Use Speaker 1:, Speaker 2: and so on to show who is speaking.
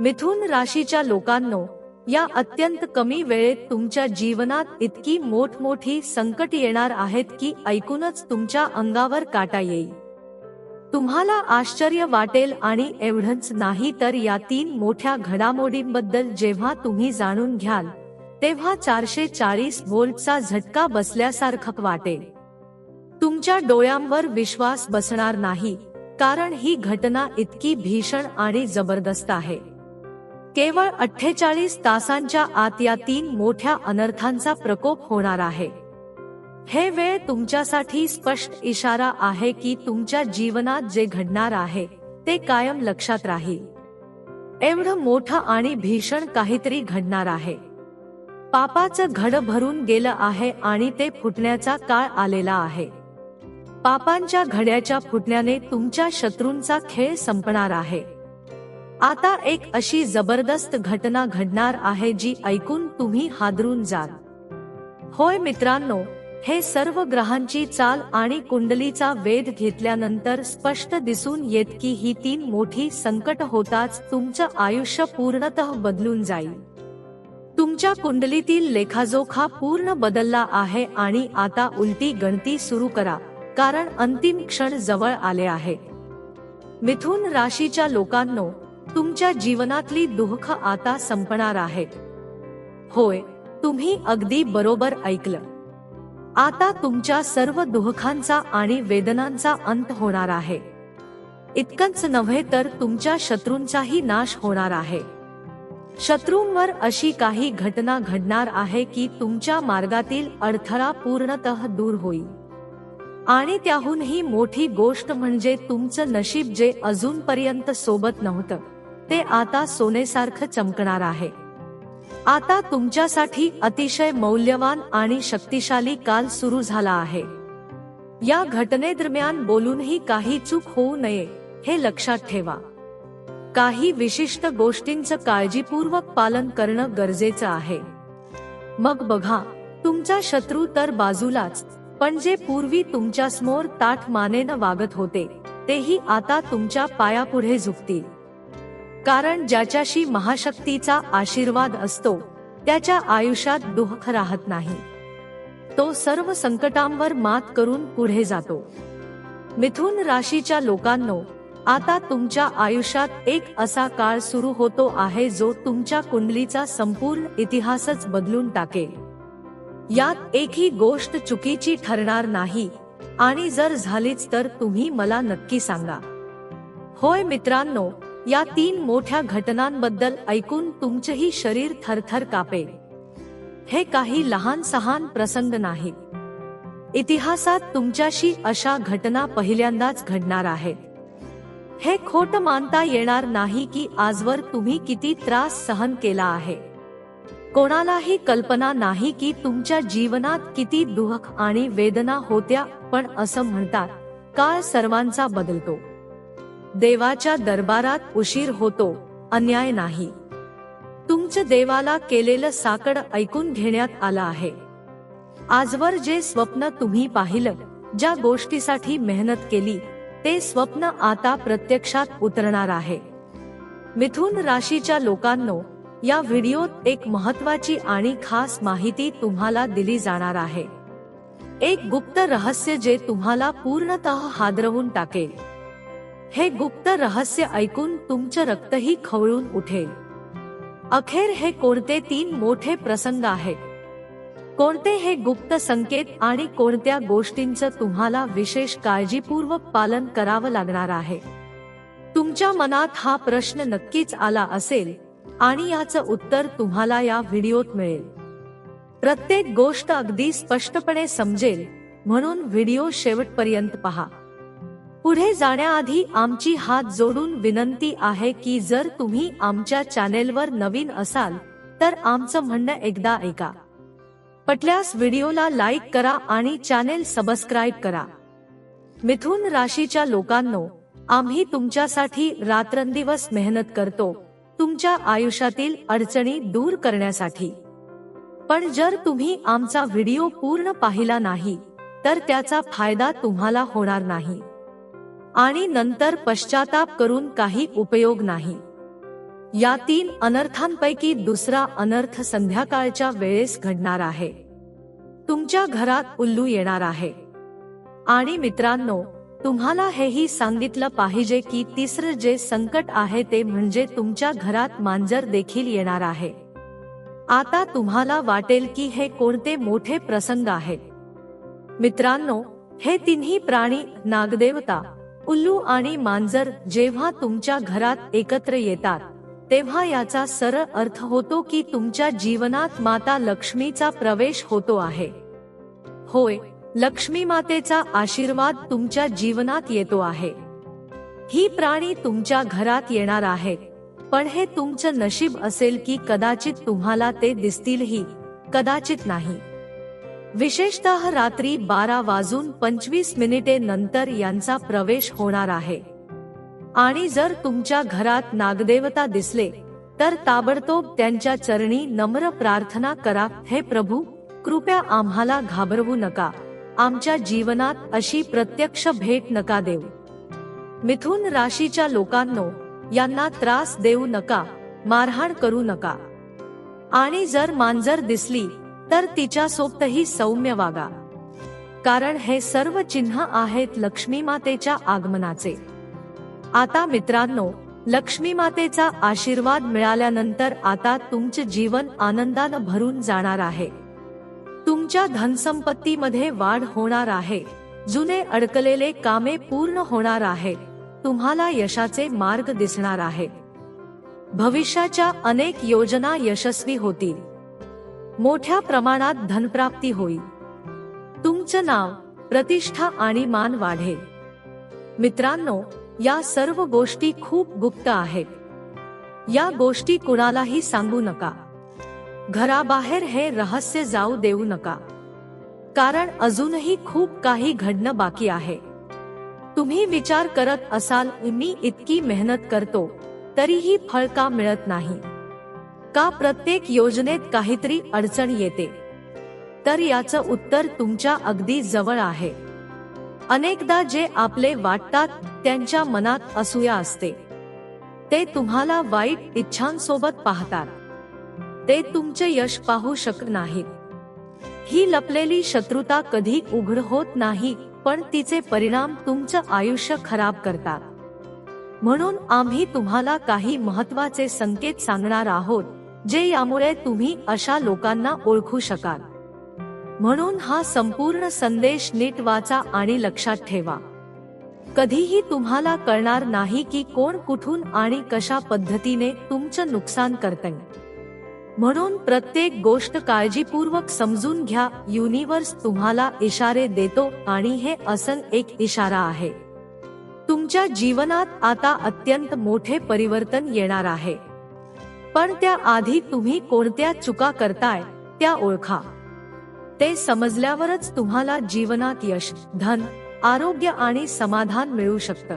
Speaker 1: मिथुन राशीच्या लोकांनो या अत्यंत कमी वेळेत तुमच्या जीवनात इतकी मोठमोठी संकट येणार आहेत की ऐकूनच तुमच्या अंगावर काटा येईल. तुम्हाला आश्चर्य वाटेल आणि एवढंच नाही तर या तीन मोठ्या घडामोडींबद्दल जेव्हा तुम्ही जाणून घ्याल तेव्हा चारशे चाळीस व्होल्टचा झटका बसल्यासारखं वाटेल. तुमच्या डोळ्यांवर विश्वास बसणार नाही कारण ही घटना इतकी भीषण आणि जबरदस्त आहे. केवळ अठ्ठेचाळीस तासांच्या आत या तीन मोठ्या अनर्थांचा प्रकोप होणार आहे. हे वेळ तुमच्यासाठी स्पष्ट इशारा आहे की तुमच्या जीवनात जे घडणार आहे ते कायम लक्षात राहील. एवढं मोठं आणि भीषण काहीतरी घडणार आहे. पापाचं घड भरून गेलं आहे आणि ते फुटण्याचा काळ आलेला आहे. पापांच्या घड्याच्या फुटण्याने तुमच्या शत्रूंचा खेळ संपणार आहे. आता एक अशी जबरदस्त घटना घडणार आहे जी ऐकून तुम्ही हादरून जाल. होय मित्रांनो हे सर्व ग्रहांची चाल आणि कुंडलीचा वेध घेतल्यानंतर स्पष्ट दिसून येत की ही तीन मोठी संकट होताच तुमचं आयुष्य पूर्णतः बदलून जाईल. तुमच्या कुंडलीतील लेखाजोखा पूर्ण बदलला आहे आणि आता उलटी गणती सुरू करा कारण अंतिम क्षण जवळ आले आहे. मिथुन राशीच्या लोकांनो तुमच्या जीवनातली दुःख आता संपणार आहेत होय तुम्ही अगदी बरोबर ऐकलं. आता तुमच्या सर्व दुःखांचा आणि वेदनांचा अंत होणार आहे. इतकंच नव्हे तर तुमच्या शत्रूंचाही नाश होणार आहे. शत्रूंवर अशी काही घटना घडणार आहे की तुमच्या मार्गातील अडथळा पूर्णतः दूर होईल. आणि त्याहूनही मोठी गोष्ट म्हणजे तुमचं नशीब जे अजूनपर्यंत सोबत नव्हतं. ते आता सोनेसारखं चमकणार आहे. आता तुमच्यासाठी अतिशय मौल्यवान आणि शक्तिशाली काल सुरू झाला आहे. या घटनेदरम्यान बोलूनही काही चूक होऊ नये हे लक्षात ठेवा. काही विशिष्ट गोष्टींचं काळजीपूर्वक पालन करणं गरजेचं आहे. मग बघा तुमचा शत्रू तर बाजूलाच पण जे पूर्वी तुमच्यासमोर ताठ मानेनं वागत होते तेही आता तुमच्या पायापुढे झुकतील. कारण ज्याच्याशी महाशक्तीचा आशीर्वाद असतो त्याच्या आयुष्यात दुःख राहत नाही. तो सर्व संकटांवर मात करून पुढे जातो. मिथुन राशीच्या लोकांनो आता तुमच्या आयुष्यात एक असा काळ सुरू होतो आहे जो तुमच्या कुंडलीचा संपूर्ण इतिहासच बदलून टाकेल. यात एकही गोष्ट चुकीची ठरणार नाही आणि जर झालीच तर तुम्ही मला नक्की सांगा. होय मित्रांनो या तीन मोठ्या घटनांबद्दल ऐकून तुमचेही शरीर थरथर कापे हे काही लहान सहान प्रसंग नाही. इतिहासात तुमच्याशी अशा घटना पहिल्यांदाच घडणार आहेत. हे खोट मानता येणार नाही की आजवर तुम्ही किती त्रास सहन केला आहे. कोणालाही कल्पना नाही की तुमच्या जीवनात किती दुःख आणि वेदना होत्या पण असं म्हणतात काळ सर्वांचा बदलतो. देवाच्या दरबारात उशीर होतो अन्याय नाही. तुमचं देवाला केलेलं साकड ऐकून घेण्यात आलं आहे. आजवर जे स्वप्न तुम्ही पाहिलं ज्या गोष्टीसाठी मेहनत केली ते स्वप्न आता प्रत्यक्षात उतरणार आहे. मिथुन राशीच्या लोकांनो या व्हिडिओत एक महत्वाची आणि खास माहिती तुम्हाला दिली जाणार आहे. एक गुप्त रहस्य जे तुम्हाला पूर्णतः हादरवून टाकेल. हे गुप्त रहस्य ऐकून तुमचं रक्तही खवळून उठेल. अखेर हे कोणते तीन मोठे प्रसंग आहेत? कोणते हे गुप्त संकेत आणि कोणत्या गोष्टींचं तुम्हाला विशेष काळजीपूर्वक पालन करावं लागणार आहे? तुमच्या मनात हा प्रश्न नक्कीच आला असेल आणि याचं उत्तर तुम्हाला या व्हिडिओत मिळेल. प्रत्येक गोष्ट अगदी स्पष्टपणे समजेल म्हणून व्हिडिओ शेवटपर्यंत पहा. पुढे जाण्याआधी आमची हात जोडून विनंती आहे की जर तुम्ही आमच्या चॅनेलवर नवीन असाल तर आमचं म्हणणं एकदा ऐका. पटल्यास व्हिडिओला लाईक करा आणि चॅनेल सबस्क्राईब करा. मिथुन राशीच्या लोकांनो आम्ही तुमच्यासाठी रात्रंदिवस मेहनत करतो तुमच्या आयुष्यातील अडचणी दूर करण्यासाठी. पण जर तुम्ही आमचा व्हिडिओ पूर्ण पाहिला नाही तर त्याचा फायदा तुम्हाला होणार नाही. आणि नंतर पश्चाताप करून काही उपयोग नाही. या तीन अनर्थांपैकी दुसरा अनर्थ संध्याकाळच्या वेळेस घडणार आहे. तुमच्या घरात उल्लू येणार आहे. आणि मित्रांनो तुम्हाला हेही सांगितलं पाहिजे की तिसरं जे संकट आहे ते म्हणजे तुमच्या घरात मांजर देखील येणार आहे. आता तुम्हाला वाटेल की हे कोणते मोठे प्रसंग आहेत. मित्रांनो हे तिन्ही प्राणी नागदेवता उल्लू आणि मांजर जेव्हा तुमच्या घरात एकत्र येतात तेव्हा याचा सरळ अर्थ होतो की तुमच्या जीवनात माता लक्ष्मीचा प्रवेश होतो आहे. होय लक्ष्मी मातेचा आशीर्वाद तुमच्या जीवनात येतो आहे. ही प्राणी तुमच्या घरात येणार आहेत पण हे तुमचं नशीब असेल की कदाचित तुम्हाला ते दिसतीलही कदाचित नाही. विशेषतः रात्री बारा वाजून पंचवीस मिनिटे नंतर यांचा प्रवेश होणार आहे. आणि जर तुमच्या घरात नागदेवता दिसले तर ताबडतोब त्यांच्या चरणी नम्र प्रार्थना करा हे प्रभू कृपया आम्हाला घाबरवू नका. आमच्या जीवनात अशी प्रत्यक्ष भेट नका देऊ. मिथुन राशीच्या लोकांनो यांना त्रास देऊ नका मारहाण करू नका. आणि जर मांजर दिसली तर तिच्या सोबतही सौम्य वागा. कारण हे सर्व चिन्ह आहेत लक्ष्मी मातेच्या आगमनाचे. आता मित्रांनो लक्ष्मी मातेचा आशीर्वाद मिळाल्यानंतर आता तुमचे जीवन आनंदानं भरून जाणार आहे. तुमच्या धनसंपत्तीमध्ये वाढ होणार आहे. जुने अडकलेले कामे पूर्ण होणार आहेत तुम्हाला यशाचे मार्ग दिसणार आहे. भविष्याच्या अनेक योजना यशस्वी होतील. मोठ्या प्रमाणात धनप्राप्ती होईल. तुमचं नाव प्रतिष्ठा आणि मान वाढेल मित्रांनो या सर्व गोष्टी खूप गुप्त आहेत. या गोष्टी कुणालाही सांगू नका. घराबाहेर हे रहस्य जाऊ देऊ नका. कारण अजूनही खूप काही घडणं बाकी आहे. तुम्ही विचार करत असाल मी इतकी मेहनत करतो तरीही फळ का मिळत नाही? का प्रत्येक योजनेत काहीतरी अडचण येते? तर याचं उत्तर तुमच्या अगदी जवळ आहे. अनेकदा जे आपले वाटतात त्यांच्या मनात असूया असते. ते तुम्हाला वाईट इच्छांसोबत पाहतात. ते तुमचे यश पाहू शकत नाहीत. ही लपलेली शत्रुता कधी उघड होत नाही पण तिचे परिणाम तुमचं आयुष्य खराब करतात. म्हणून आम्ही तुम्हाला काही महत्त्वाचे संकेत सांगणार आहोत. जे यामुळे तुम्ही अशा लोकांना ओळखू शकाल. म्हणून हा संपूर्ण संदेश नीट वाचा आणि लक्षात ठेवा. कधीही तुम्हाला कळणार नाही की कोण कुठून आणि कशा पद्धतीने तुमचं नुकसान करते म्हणून प्रत्येक गोष्ट काळजीपूर्वक समजून घ्या युनिवर्स तुम्हाला इशारे देतो आणि हे असं एक इशारा आहे. तुमच्या जीवनात आता अत्यंत मोठे परिवर्तन येणार आहे. पण त्या आधी तुम्ही कोणत्या चुका करताय त्या ओळखा. ते समजल्यावरच तुम्हाला जीवनात यश धन आरोग्य आणि समाधान मिळू शकतं.